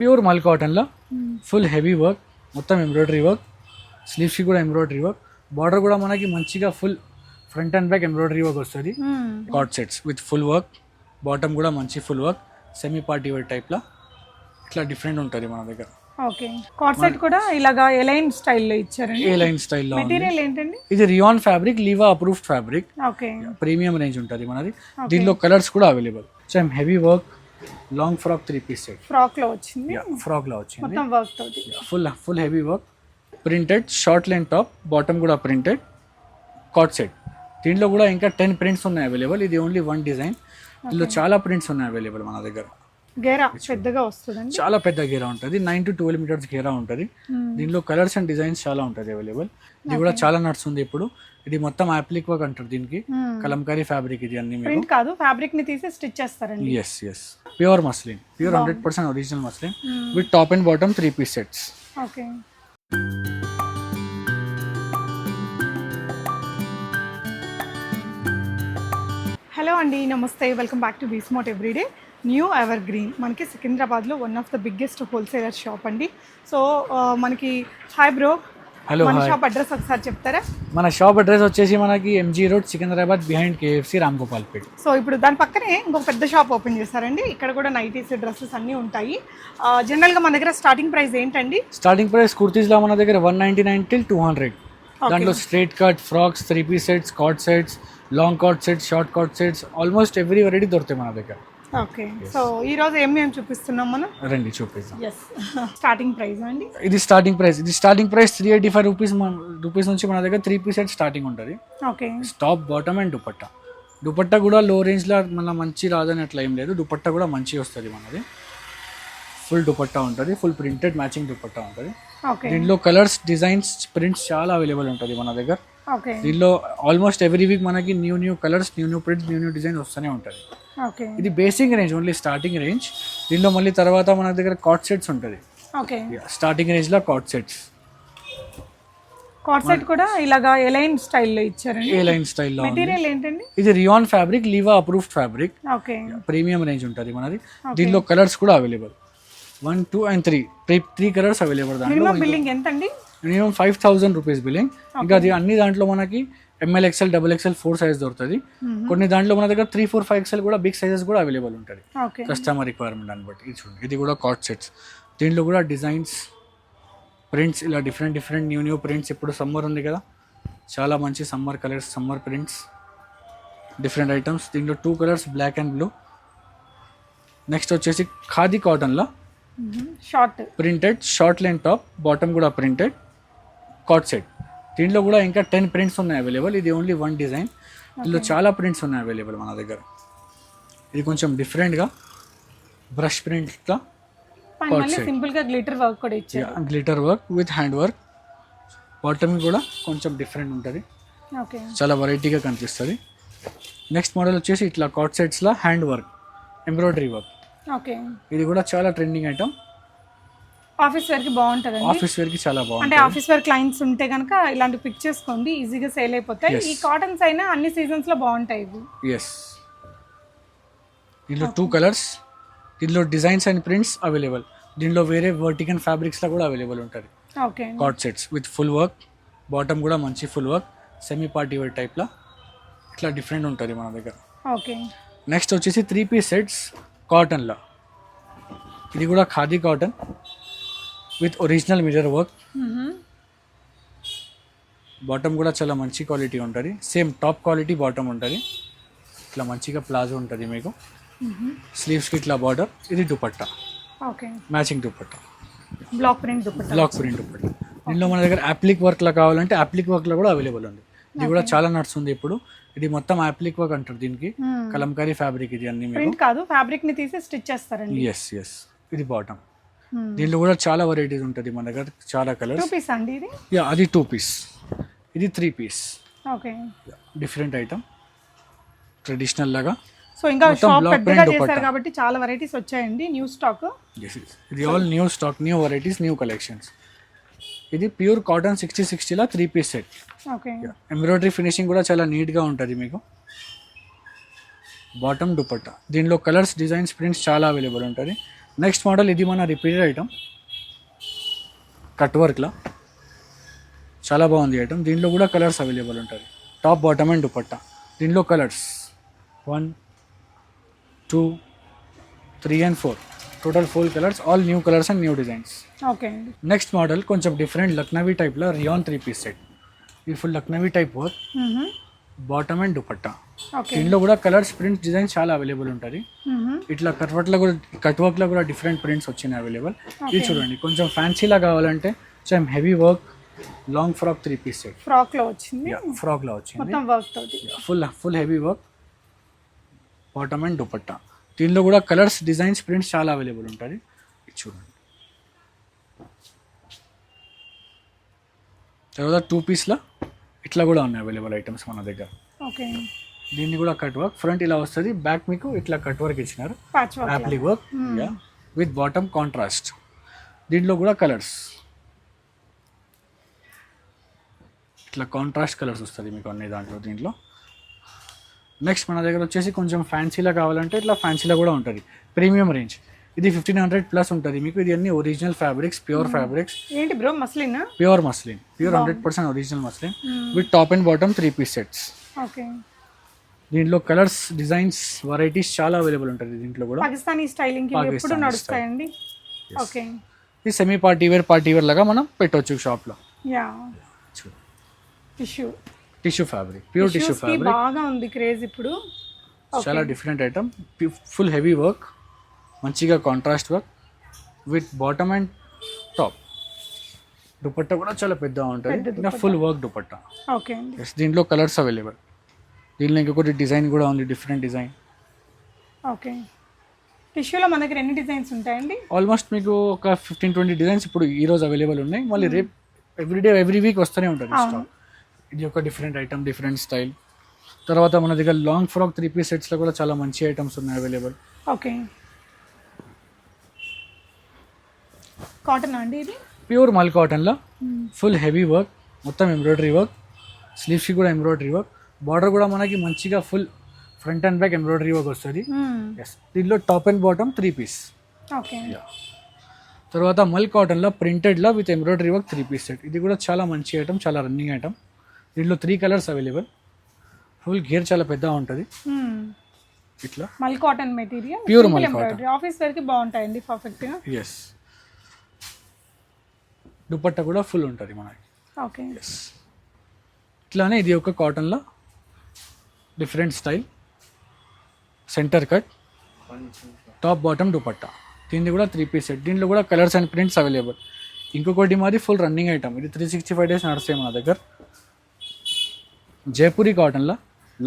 Pure మల్ కాటన్లో full heavy work మొత్తం ఎంబ్రాయిడరీ వర్క్ స్లీవ్స్కి కూడా ఎంబ్రాయిడరీ వర్క్. బార్డర్ కూడా మనకి మంచిగా full front and back embroidery work వస్తుంది. Cord sets with full work bottom కూడా మంచి full work semi party wear టైప్లో ఇట్లా డిఫరెంట్ ఉంటుంది మన దగ్గర. ఓకే. కాట్ కూడా ఇలాగా ఎలైన్ స్టైల్లో ఇచ్చారండి. ఏ లైన్ స్టైల్లో ఉంది. మెటీరియల్ ఏంటండి? ఇది rayon fabric Liva approved fabric okay. Premium range ఉంటుంది మనది. దీనిలో కలర్స్ కూడా available same heavy work long frock three piece set. ఫ్రాక్లో వచ్చింది ఫ్రాక్లో వచ్చింది. మొత్తం వర్క్ తోటి. Full full heavy work printed short line top bottom కూడా ప్రింటెడ్ కాట్ సెట్ దీంట్లో కూడా ఇంకా టెన్ ప్రింట్స్ ఉన్నాయి అవైలబుల్ ఇది ఓన్లీ వన్ డిజైన్ దీనిలో చాలా ప్రింట్స్ ఉన్నాయి అవైలబుల్ మన దగ్గర. గేరా పెద్దగా వస్తుందండి? చాలా పెద్ద గేరా ఉంటుంది. నైన్ టు ట్వెల్వ్ మీటర్స్ గేరా ఉంటుంది. దీనిలో కలర్స్ అండ్ డిజైన్స్ చాలా ఉంటుంది అవైలబుల్ ఇది కూడా చాలా నడుస్తుంది ఇప్పుడు. ఇది మొత్తం యాప్లిక్ వర్క్ అంటారు దీనికి. కలంకారీ ఫ్యాబ్రిక్ ఇది అన్ని ప్రింట్ కాదు ఫ్యాబ్రిక్ని తీసి స్టిచ్ చేస్తారండి. Yes yes pure muslin pure hundred percent original muslin with top and bottom three piece sets okay hello అండి నమస్తే. వెల్కమ్ బ్యాక్ టు బీస్మోట్ ఎవ్రీడే న్యూ ఎవర్ గ్రీన్ మనకి సికింద్రాబాద్లో one of the biggest wholesaler shop అండి. So మనకి hi bro hello మన shop address ఒకసారి చెప్తారా? మన షాప్ అడ్రస్ వచ్చేసి మనకి MG road Secunderabad behind KFC Ramgopalpet so ఇప్పుడు దాని పక్కనే ఇంకొక పెద్ద షాప్ ఓపెన్ చేశారండి. ఇక్కడ కూడా నైటీస్ డ్రెస్సెస్ అన్నీ ఉంటాయి. జనరల్గా మన దగ్గర స్టార్టింగ్ ప్రైస్ ఏంటండి? స్టార్టింగ్ ప్రైస్ కుర్తీస్లో మన దగ్గర one ninety nine till two hundred దాంట్లో straight cut frocks three piece sets cord sets long cord sets short cord sets almost every variety దొరుకుతాయి మన దగ్గర. ఓకే. సో ఈ రోజు ఏం మేము చూపిస్తున్నాం మనం? రండి చూపిస్తాం ఎస్ స్టార్టింగ్ ప్రైస్ అండి? ఇది స్టార్టింగ్ ప్రైస్ ఇది starting price three eighty five rupees rupees నుంచి మన దగ్గర త్రీ పీస్ సెట్ స్టార్టింగ్ ఉంటుంది. Okay. Top bottom and dupatta dupatta కూడా లో రేంజ్లో మన మంచి రాదని అట్లా ఏం లేదు. దుపట్టా కూడా మంచి వస్తుంది మనది. ఫుల్ దుపట్టా ఉంటుంది. ఫుల్ ప్రింటెడ్ మ్యాచింగ్ దుపట్టా ఉంటుంది. దీంట్లో కలర్స్ డిజైన్స్ ప్రింట్స్ చాలా అవైలబుల్ ఉంటుంది మన దగ్గర. దీనిలో ఆల్మోస్ట్ ఎవ్రీ వీక్ మనకి new new colours new new prints new new designs వస్తూనే ఉంటుంది. ఇది basic range only starting range దీనిలో మళ్ళీ తర్వాత మన దగ్గర కాట్ సెట్స్ ఉంటుంది. స్టార్టింగ్ రేంజ్లో కాట్ సెట్స్ కాట్ సెట్ కూడా ఇలాగా ఎలైన్ స్టైల్లో ఇచ్చారండి. ఏ లైన్ స్టైల్లో మెటీరియల్ ఏంటండి? ఇది rayon fabric Liva approved fabric okay. Premium range ఉంటుంది మనది. దీనిలో కలర్స్ కూడా available one two and three three colours available దాంట్లో బిల్లింగ్ ఎంత అండి minimum five thousand rupees billing. ఇంకా అది అన్ని దాంట్లో మనకి M L XL double XL four size దొరుకుతుంది. కొన్ని దాంట్లో మన దగ్గర త్రీ ఫోర్ ఫైవ్ ఎక్సెల్ కూడా బిగ్ సైజెస్ కూడా అవైలబుల్ ఉంటుంది. కస్టమర్ రిక్వైర్మెంట్ దాన్ని బట్టి. ఇది చూడండి. ఇది కూడా కాట్ సెట్స్ దీంట్లో కూడా డిజైన్స్ ప్రింట్స్ ఇలా different different new new prints ఇప్పుడు సమ్మర్ ఉంది కదా. చాలా మంచి summer colours summer prints different items దీంట్లో two colours black and blue next వచ్చేసి ఖాదీ కాటన్లో short printed short line top bottom కూడా ప్రింటెడ్ కాట్ సెట్. దీంట్లో కూడా ఇంకా టెన్ ప్రింట్స్ ఉన్నాయి అవైలబుల్. ఇది ఓన్లీ వన్ డిజైన్. దీనిలో చాలా ప్రింట్స్ ఉన్నాయి అవైలబుల్ మన దగ్గర. ఇది కొంచెం డిఫరెంట్గా బ్రష్ ప్రింట్గా పైన మళ్ళీ సింపుల్గా గ్లిటర్ వర్క్ కూడా ఇచ్చారు. Glitter work with hand work bottom కూడా కొంచెం డిఫరెంట్ ఉంటుంది. చాలా వెరైటీగా కనిపిస్తుంది. నెక్స్ట్ మోడల్ వచ్చేసి ఇట్లా cot సెట్స్లో hand work embroidery work okay. ఇది కూడా చాలా ట్రెండింగ్ ఐటమ్ ఆఫీస్ వేర్కి బాగుంటదండి. ఆఫీస్ వేర్కి చాలా బాగుంటుంది అంటే ఆఫీస్ వేర్ క్లయింట్స్ ఉంటే కనుక ఇలాంటి పిక్ చేసుకోండి ఈజీగా సేల్ అయిపోతాయి. ఈ కాటన్స్ అయినా అన్ని సీజన్స్లో బాగుంటాయి ఇవి. ఎస్ దీనిలో టూ కలర్స్ దీనిలో డిజైన్స్ అండ్ ప్రింట్స్ అవైలబుల్ దీనిలో వేరే వర్టికన్ ఫ్యాబ్రిక్స్లో కూడా అవైలబుల్ ఉంటుంది. Okay cord sets with full work bottom కూడా మంచి full work semi party wear టైప్లో ఇట్లా డిఫరెంట్ ఉంటుంది మన దగ్గర. ఓకే నెక్స్ట్ వచ్చేసి త్రీ పీస్ సెట్స్ కాటన్లో ఇది కూడా khadi cotton with original mirror work. Bottom కూడా చాలా మంచి క్వాలిటీ ఉంటుంది. సేమ్ టాప్ క్వాలిటీ బాటమ్ ఉంటుంది. ఇట్లా మంచిగా ప్లాజో ఉంటుంది మీకు. స్లీవ్స్కి ఇట్లా బార్డర్ ఇది dupatta. Okay. Matching dupatta. Block print dupatta. Block print dupatta. దీనిలో మన దగ్గర అప్లిక్ వర్క్లో కావాలంటే అప్లిక్ వర్క్లో కూడా అవైలబుల్ ఉంది. ఇది కూడా చాలా నడుస్తుంది ఇప్పుడు. ఇది మొత్తం అప్లిక్ వర్క్ అంటారు దీనికి. కలంకారీ ఫ్యాబ్రిక్ ఇది అన్ని కాదు ఫ్యాబ్రిక్ని తీసి స్టిచ్ చేస్తారండి. ఎస్ ఎస్ ఇది బాటమ్ దీనిలో కూడా చాలా వెరైటీస్ ఉంటుంది మన దగ్గర చాలా టూ కలర్స్ పీస్ అండి ఇది? యా అది టూ పీస్ ఇది three piece okay different item traditional లాగా. సో ఇంకా షాప్ పెద్దగా చేశారు. కాబట్టి చాలా వెరైటీస్ వచ్చాయండి న్యూ స్టాక్. ఇది all new stock new varieties new collections ఇది pure cotton sixty సిక్స్టీలో three piece set okay embroidery finishing కూడా చాలా నీట్గా ఉంటుంది మీకు. బాటమ్ దుపట్టా. దీనిలో కలర్స్ డిజైన్స్ ప్రింట్స్ చాలా అవైలబుల్ ఉంటుంది. నెక్స్ట్ మోడల్ ఇది మన రిపీటెడ్ ఐటమ్ కట్ వర్క్లో చాలా బాగుంది ఐటమ్ దీంట్లో కూడా కలర్స్ అవైలబుల్ ఉంటుంది టాప్ బాటమ్ అండ్ దుపట్టా దీంట్లో colours one two three and four total four colours all new colours and new designs okay next model కొంచెం డిఫరెంట్ లక్నవీ టైప్లో రియాన్ త్రీ పీస్ సెట్ ఇది full Lucknowi type work. Bottom and dupatta. దీంట్లో కూడా colours prints designs చాలా available ఉంటుంది. ఇట్లా కట్వర్ట్లో కూడా cut వర్క్లో కూడా డిఫరెంట్ ప్రింట్స్ వచ్చినాయి అవైలబుల్. ఇది చూడండి కొంచెం ఫ్యాన్సీలా కావాలంటే కొంచెం heavy work long frock three piece set. ఫ్రాక్లో వచ్చింది ఫ్రాక్లో వచ్చింది. మొత్తం వర్క్ తోటి full full heavy work bottom and dupatta. దీనిలో కూడా కలర్స్ డిజైన్స్ ప్రింట్స్ చాలా అవైలబుల్ ఉంటుంది చూడండి. తర్వాత టూ పీస్లో ఇట్లా కూడా ఉన్నాయి అవైలబుల్ ఐటమ్స్ మన దగ్గర. ఓకే. దీన్ని కూడా కట్ వర్క్ ఫ్రంట్ ఇలా వస్తుంది. బ్యాక్ మీకు ఇట్లా కట్ వర్క్ ఇచ్చినారు. Applique work with bottom contrast దీంట్లో కూడా కలర్స్ ఇట్లా కాంట్రాస్ట్ కలర్స్ వస్తుంది మీకు అన్ని దాంట్లో దీంట్లో. నెక్స్ట్ మన దగ్గర వచ్చేసి కొంచెం ఫ్యాన్సీలా కావాలంటే ఇట్లా ఫ్యాన్సీలా కూడా ఉంటుంది. ప్రీమియం రేంజ్ ఇది ఫిఫ్టీన్ హండ్రెడ్ ప్లస్ ఉంటుంది. మీకు ఇది అన్ని ఒరిజినల్ ఫ్యాబ్రిక్స్ ప్యూర్ ఫ్యాబ్రిక్స్ ఏంటి bro muslin pure muslin pure hundred percent original muslin with top and bottom three piece sets okay దీంట్లో కలర్స్ డిజైన్స్ వెరైటీస్ చాలా అవైలబుల్ ఉంటుంది దీంట్లో కూడా. పాకిస్తానీ స్టైలింగ్ ఎప్పుడు నడుస్తాయండి ఓకే ఇది semi party wear party wear లాగా మనం పెట్టవచ్చు షాప్లో yeah tissue tissue fabric pure tissue కి ఫ్యాబ్రిక్ బాగా ఉంది క్రేజ్ ఇప్పుడు. చాలా different item full heavy work మంచిగా contrast work with bottom and top dupatta కూడా చాలా పెద్దగా ఉంటుంది. ఇంకా full work dupatta. Okay yes దీంట్లో కలర్స్ అవైలబుల్ దీనిలో ఇంకొకటి డిజైన్ కూడా ఉంది డిఫరెంట్ డిజైన్ ఓకే టిష్యూలో మన దగ్గర ఎన్ని డిజైన్స్ ఉంటాయండి? ఆల్మోస్ట్ మీకు ఒక ఫిఫ్టీన్ ట్వంటీ డిజైన్స్ ఇప్పుడు ఈ రోజు అవైలబుల్ ఉన్నాయి. మళ్ళీ రేపు ఎవ్రీడే ఎవ్రీ వీక్ వస్తూనే ఉంటుంది స్టాక్ ఇది ఒక డిఫరెంట్ ఐటమ్ డిఫరెంట్ స్టైల్ తర్వాత మన దగ్గర లాంగ్ ఫ్రాక్ త్రీ పీస్ సెట్స్లో కూడా చాలా మంచి ఐటమ్స్ ఉన్నాయి అవైలబుల్ ఓకే కాటన్ అండి ఇది? ప్యూర్ మల్ కాటన్లో ఫుల్ హెవీ వర్క్ మొత్తం ఎంబ్రాయిడరీ వర్క్ స్లీవ్స్కి కూడా ఎంబ్రాయిడరీ వర్క్ బార్డర్ కూడా మనకి మంచిగా full front and back embroidery work వస్తుంది. ఎస్ దీనిలో top and bottom three piece okay. తర్వాత మల్ కాటన్లో ప్రింటెడ్లో with embroidery work three piece set ఇది కూడా చాలా మంచి ఐటమ్ చాలా రన్నింగ్ ఐటమ్ దీంట్లో త్రీ కలర్స్ అవైలబుల్ ఫుల్ గేర్ చాలా పెద్దగా ఉంటుంది. ఇట్లా. Mul cotton material Pure mul embroidery office వేర్కి బాగుంటాయండి పర్ఫెక్ట్గా ఎస్ దుపట్టా కూడా ఫుల్ ఉంటుంది మనకి. ఓకే. ఇట్లానే ఇది ఒక కాటన్లో different style. Centre cut top bottom dupatta. దీన్ని కూడా త్రీ పీస్ సెట్ దీంట్లో కూడా కలర్స్ అండ్ ప్రింట్స్ అవైలబుల్ ఇంకొకటి మాది ఫుల్ రన్నింగ్ ఐటమ్ ఇది త్రీ సిక్స్టీ ఫైవ్ డేస్ నడుస్తాయి మన దగ్గర. జైపూరి కాటన్లో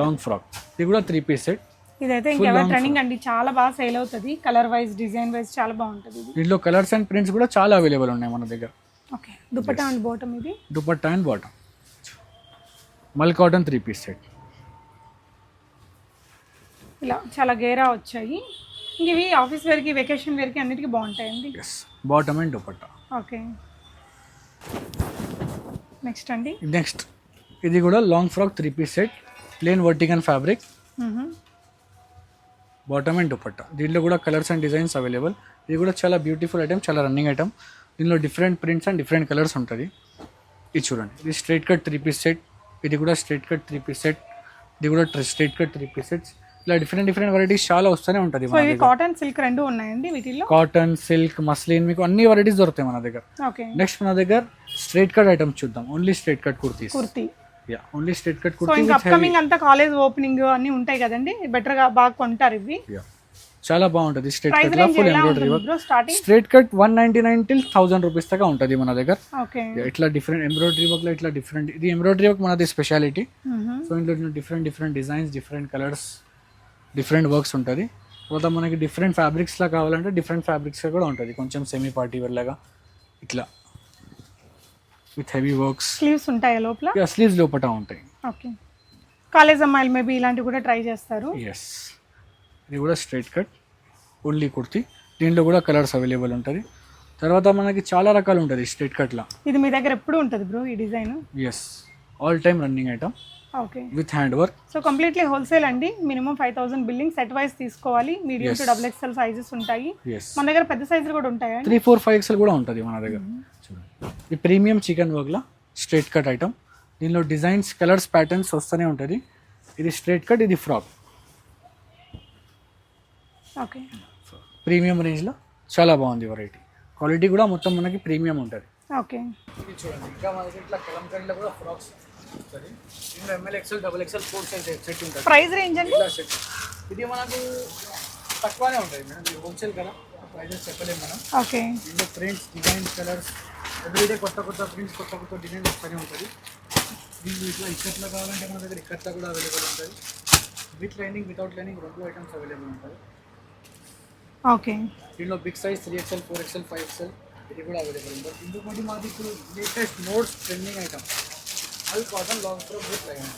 లాంగ్ ఫ్రాక్ ఇది కూడా త్రీ పీస్ సెట్ ఇదైతే ఇంకెవర్ ట్రెండింగ్ అండి. చాలా బాగా సేల్ అవుతుంది. కలర్ వైజ్ డిజైన్ వైజ్ చాలా బాగుంటుంది దీంట్లో కలర్స్ అండ్ ప్రింట్స్ కూడా చాలా అవైలబుల్ ఉన్నాయి మన దగ్గర. ఓకే. దుపట్టా అండ్ బాటమ్ ఇది? Dupatta and bottom. Mul cotton three piece set. ఇలా చాలా గేరా వచ్చాయి. ఇవి ఆఫీస్ వేర్కి వెకేషన్ వేర్కి అన్నిటికీ బాగుంటాయండి. Yes bottom and dupatta. Okay. Next అండి. నెక్స్ట్ ఇది కూడా long frock three piece set plain వర్టికన్ fabric. Bottom and dupatta. దీంట్లో కూడా కలర్స్ అండ్ డిజైన్స్ అవైలబుల్ ఇది కూడా చాలా బ్యూటిఫుల్ ఐటమ్ చాలా రన్నింగ్ ఐటమ్ దీనిలో different prints and different colours ఉంటుంది. ఇది చూడండి. ఇది straight cut three piece set ఇది కూడా straight cut three piece set ఇది కూడా straight cut three piece sets ఇలా డిఫరెంట్ డిఫరెంట్ వెరైటీస్ చాలా వస్తూనే ఉంటుంది కాటన్ సిల్క్ రెండు ఉన్నాయండి వీటిల్లో? కాటన్ సిల్క్ మస్లిన్ మీకు అన్ని వెరైటీస్ దొరుకుతాయి మన దగ్గర. ఓకే. నెక్స్ట్ మన దగ్గర స్ట్రైట్ కట్ ఐటమ్స్ చూద్దాం. Only straight cut kurtis kurti. Yeah only straight cut kurti ఇంకా అప్కమింగ్ అంతా కాలేజ్ ఓపెనింగ్ అన్ని ఉంటాయి కదండి. బెటర్గా బాగా కొంటారు ఇవి. యా చాలా బాగుంటుంది. స్ట్రైట్ కట్లో full embroidery work straight cut one ninety nine till thousand rupees దాకా ఉంటుంది మన దగ్గర. ఇట్లా డిఫరెంట్ ఎంబ్రాయిడరీ వర్క్లో ఇట్లా డిఫరెంట్ ఇది ఎంబ్రాయిడరీ వర్క్ మనది స్పెషాలిటీ సో ఇంట్లో different different designs different colours different works ఉంటుంది. తర్వాత మనకి డిఫరెంట్ ఫ్యాబ్రిక్స్ లా కావాలంటే డిఫరెంట్ ఫ్యాబ్రిక్స్ కూడా ఉంటుంది. కొంచెం సెమీ పార్టీ వేర్ లాగా. ఇట్లా. విత్ హెవీ వర్క్స్ స్లీవ్స్ ఉంటాయి లోపల? స్లీవ్స్ లోపట ఉంటాయి. ఓకే కాలేజ్ అమ్మాయిలు మేబీ ఇలాంటివి కూడా ట్రై చేస్తారు. ఎస్ ఇది కూడా స్ట్రైట్ కట్ ఓన్లీ కుర్తి. దీంట్లో కూడా కలర్స్ అవైలబుల్ ఉంటుంది. తర్వాత మనకి చాలా రకాలు ఉంటుంది స్ట్రైట్ కట్లో ఇది మీ దగ్గర ఎప్పుడు ఉంటుంది బ్రో ఈ design yes all time running item okay with hand work so completely wholesale అండి. Minimum five thousand building set wise తీసుకోవాలి. Medium to double XL sizes ఉంటాయి. మన దగ్గర పెద్ద సైజులు కూడా ఉంటాయా? త్రీ ఫోర్ ఫైవ్ ఎక్స్ఎల్ కూడా ఉంటుంది మన దగ్గర. చూడండి. ఈ ప్రీమియం చికెన్ వర్క్లో స్ట్రైట్ కట్ ఐటమ్ దీనిలో డిజైన్స్ కలర్స్ ప్యాటర్న్స్ వస్తూనే ఉంటుంది. ఇది స్ట్రైట్ కట్ ఇది ఫ్రాక్ ఓకే. ప్రీమియం రేంజ్లో చాలా బాగుంది వెరైటీ క్వాలిటీ కూడా మొత్తం మనకి ప్రీమియం ఉంటుంది. ఓకే. చూడండి ఇంకా మన దగ్గర ఇట్లా కలంకరీలో కూడా ఫ్రాక్స్ ఉంటుంది. దీనిలో M L XL double XL four size set ఉంటుంది. ప్రైస్ రేంజ్ అండి? సెట్ ఇది మనకు తక్కువనే ఉంటుంది మేడం ఇది హోల్సేల్ కదా. ప్రైజెస్ చెప్పలేము మనం. ఓకే. దీంట్లో ప్రింట్స్ డిజైన్స్ కలర్స్ ఎవ్రీడే కొత్త కొత్త ప్రింట్స్ కొత్త కొత్త డిజైన్స్ వస్తూనే ఉంటుంది. దీంట్లో ఇట్లా ఇక్కట్లో కావాలంటే మన దగ్గర ఇక్కట్లో కూడా అవైలబుల్ ఉంటుంది. విత్ లైనింగ్ వితౌట్ లైనింగ్ రెండు ఐటమ్స్ అవైలబుల్ ఉంటాయి ఓకే. దీంట్లో big size three XL four XL five XL ఇది కూడా అవైలబుల్ ఉంటుంది ఇంకొకటి మాది ఇప్పుడు లేటెస్ట్ నోట్స్ ట్రెండింగ్ ఐటమ్ అది cotton long frock with line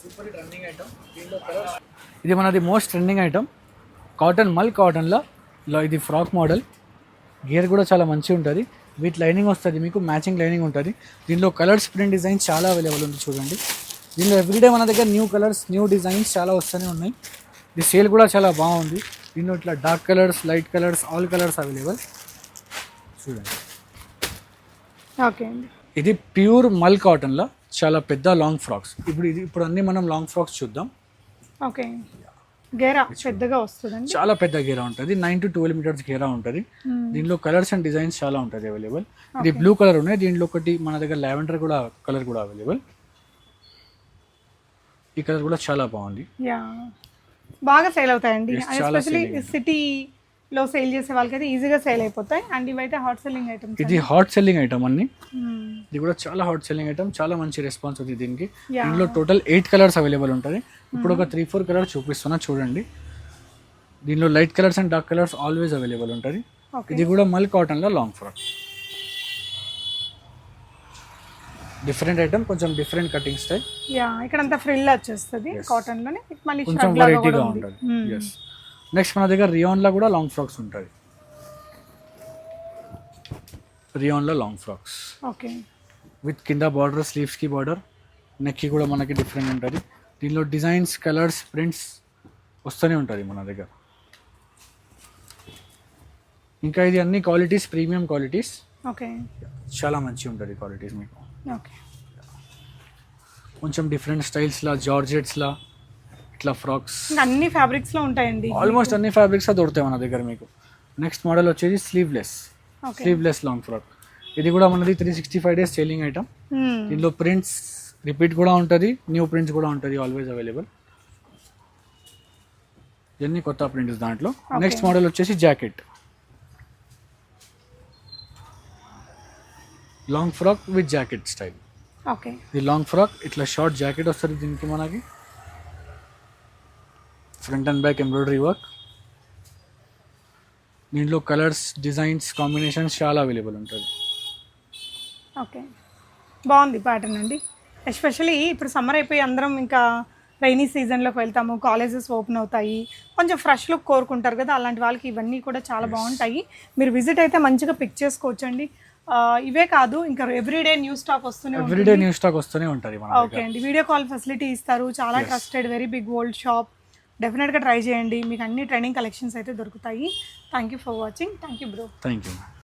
super trending item దీంట్లో కలర్స్ ఇది మనది మోస్ట్ ట్రెండింగ్ ఐటమ్ కాటన్ మల్ కాటన్లో ఇది ఫ్రాక్ మోడల్ గేర్ కూడా చాలా మంచిగా ఉంటుంది. వీటి లైనింగ్ వస్తుంది మీకు మ్యాచింగ్ లైనింగ్ ఉంటుంది. దీనిలో కలర్స్ ప్రింట్ డిజైన్స్ చాలా అవైలబుల్ ఉంది చూడండి. దీనిలో ఎవ్రీడే మన దగ్గర న్యూ కలర్స్ న్యూ డిజైన్స్ చాలా వస్తూనే ఉన్నాయి. ఇది సేల్ కూడా చాలా బాగుంది. దీనిలో ఇట్లా dark colours light colours all colours available. చూడండి. ఓకే అండి. ఇది ప్యూర్ మల్ కాటన్లో చాలా పెద్ద లాంగ్ ఫ్రాక్స్. ఇప్పుడు ఇది ఇప్పుడు అన్ని మనం లాంగ్ ఫ్రాక్స్ చూద్దాం. ఓకే. గేరా పెద్దగా వస్తుందండి. చాలా పెద్ద గేరా ఉంటుంది. నైన్ టు ట్వెల్వ్ మీటర్స్ గేరా ఉంటుంది. దీనిలో కలర్స్ అండ్ డిజైన్స్ చాలా ఉంటుంది అవైలబుల్. ఇది బ్లూ కలర్ ఉన్నాయి. దీంట్లో ఒకటి మన దగ్గర లావెండర్ కూడా కలర్ కూడా అవైలబుల్. ఈ కలర్ కూడా చాలా బాగుంది. యా. బాగా సేల్ అవుతాయండి. Especially selling. సిటీలో సేల్ చేసే వాళ్ళకైతే ఈజీగా సేల్ అయిపోతాయి. అండ్ ఇవైతే హాట్ సెల్లింగ్ ఐటమ్స్ ఇది హాట్ సెల్లింగ్ ఐటమ్ అన్ని. Hmm. ఇది కూడా చాలా హాట్ సెల్లింగ్ ఐటమ్ చాలా మంచి రెస్పాన్స్ ఉంది దీనికి. దీనిలో టోటల్ ఎయిట్ కలర్స్ అవైలబుల్ ఉంటుంది ఇప్పుడు ఒక త్రీ ఫోర్ కలర్ చూపిస్తున్నా చూడండి. దీనిలో light colours and dark colours always available ఉంటుంది ఇది కూడా మల్ కాటన్లో లాంగ్ ఫ్రాక్ డిఫరెంట్ ఐటమ్ కొంచెం డిఫరెంట్ కటింగ్ స్టైల్. యా ఇక్కడ అంతా ఫ్రిల్ వచ్చేస్తుంది కాటన్లోనే మళ్ళీ కొంచెం వెరైటీగా కూడా ఉంది. Hmm. ఉంటుంది ఎస్ నెక్స్ట్ మన దగ్గర రియాన్లో కూడా లాంగ్ ఫ్రాక్స్ ఉంటుంది రియాన్లో లాంగ్ ఫ్రాక్స్ ఓకే. విత్ కింద బార్డర్ స్లీవ్స్కి బార్డర్ నెక్కి కూడా మనకి డిఫరెంట్ ఉంటుంది. దీనిలో డిజైన్స్ కలర్స్ ప్రింట్స్ వస్తూనే ఉంటుంది మన దగ్గర. ఇంకా ఇది అన్ని క్వాలిటీస్ ప్రీమియం క్వాలిటీస్ ఓకే. చాలా మంచిగా ఉంటుంది క్వాలిటీస్ మీకు. ఓకే. కొంచెం డిఫరెంట్ స్టైల్స్లా జార్జెట్స్లా ఇట్లా ఫ్రాక్స్ అన్ని ఫ్యాబ్రిక్స్లో ఉంటాయండి. ఆల్మోస్ట్ అన్ని ఫ్యాబ్రిక్స్ దొరుకుతాయి మన దగ్గర మీకు. నెక్స్ట్ మోడల్ వచ్చేది స్లీవ్లెస్ స్లీవ్లెస్ లాంగ్ ఫ్రాక్ ఇది కూడా మనది three sixty five days selling item. దీనిలో ప్రింట్స్ రిపీట్ కూడా ఉంటుంది న్యూ ప్రింట్స్ కూడా ఉంటుంది ఆల్వేస్ అవైలబుల్ ఇవన్నీ కొత్త ప్రింట్స్ దాంట్లో. నెక్స్ట్ మోడల్ వచ్చేసి jacket long frock with jacket style. Okay. ఇది లాంగ్ ఫ్రాక్ ఇట్లా షార్ట్ జాకెట్ వస్తుంది దీనికి మనకి. Front and back embroidery work దీంట్లో కలర్స్ డిజైన్స్ కాంబినేషన్స్ చాలా అవైలబుల్ ఉంటుంది. ఓకే. బాగుంది ప్యాటర్న్ అండి. ఎస్పెషలీ ఇప్పుడు సమ్మర్ అయిపోయి అందరం ఇంకా రైనీ సీజన్లోకి వెళ్తాము కాలేజెస్ ఓపెన్ అవుతాయి. కొంచెం ఫ్రెష్ లుక్ కోరుకుంటారు కదా అలాంటి వాళ్ళకి ఇవన్నీ కూడా చాలా బాగుంటాయి. మీరు విజిట్ అయితే మంచిగా పిక్ చేసుకోవచ్చండి. ఇవే కాదు ఇంకా ఎవ్రీడే న్యూ స్టాక్ వస్తూనే ఎవ్రీడే న్యూ స్టాక్ వస్తూనే ఉంటుంది ఓకే అండి. వీడియో కాల్ ఫెసిలిటీ ఇస్తారు చాలా trusted very big old shop డెఫినెట్గా ట్రై చేయండి. మీకు అన్ని ట్రైనింగ్ కలెక్షన్స్ అయితే దొరుకుతాయి. Thank you for watching thank you bro thank you